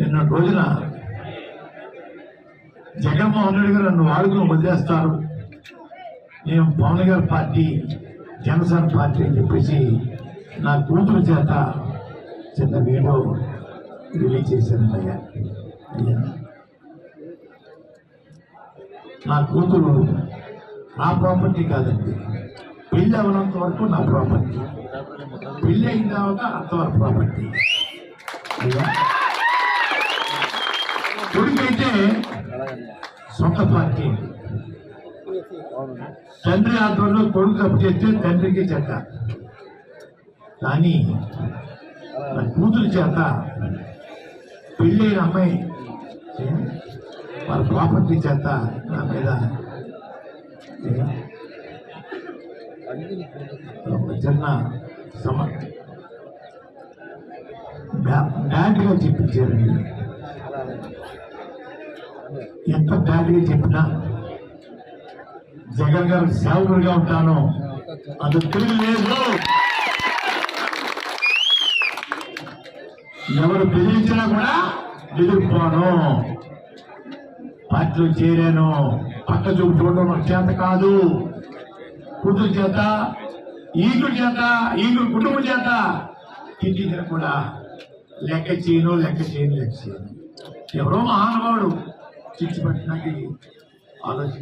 నిన్న రోజున జగన్మోహన్ రెడ్డి గారు నన్ను వాడుకుని వదిలేస్తారు. నేను పవన్ గారి పార్టీ జనసేన పార్టీ అని చెప్పేసి నా కూతురు చేత చిన్న వీడియో రిలీజ్ చేశాను అయ్యా. అయ్యా. నా కూతురు నా ప్రాపర్టీ కాదండి. పెళ్ళి అవనంత వరకు నా ప్రాపర్టీ. పెళ్ళి అయిన తర్వాత అంతవరకు ప్రాపర్టీ. కొడుకైతే సొంత పార్టీ. తండ్రి ఆధ్వర్యంలో కొడుకు తప్పు చేస్తే తండ్రికి చెడ్డ. కానీ నా కూతురు చేత పెళ్ళైన అమ్మాయి వాళ్ళ ప్రాపర్టీ చేత నా మీద ఏ, చిన్న సమ బ్యా- చెప్పించారు మీరు. ఎంత బ్యాడ్గా చెప్పినా జగన్ గారు సేవకుడిగా ఉంటాను. అది తెలియలేదు. ఎవరు బెదిరించినా కూడా ఎదుర్కోను పార్టీలో చేరాను. పక్క చూపు చూడడం నాకు చేత కాదు. కూతురు చేత ఈగుడు చేత ఈగుడు కుటుంబం చేత. తిట్టించిన కూడా లెక్క చేయను లెక్క చేయను లెక్క చేయను. ఎవరో మహానుభావుడు చిచ్చి పట్టినకి ఆలోచన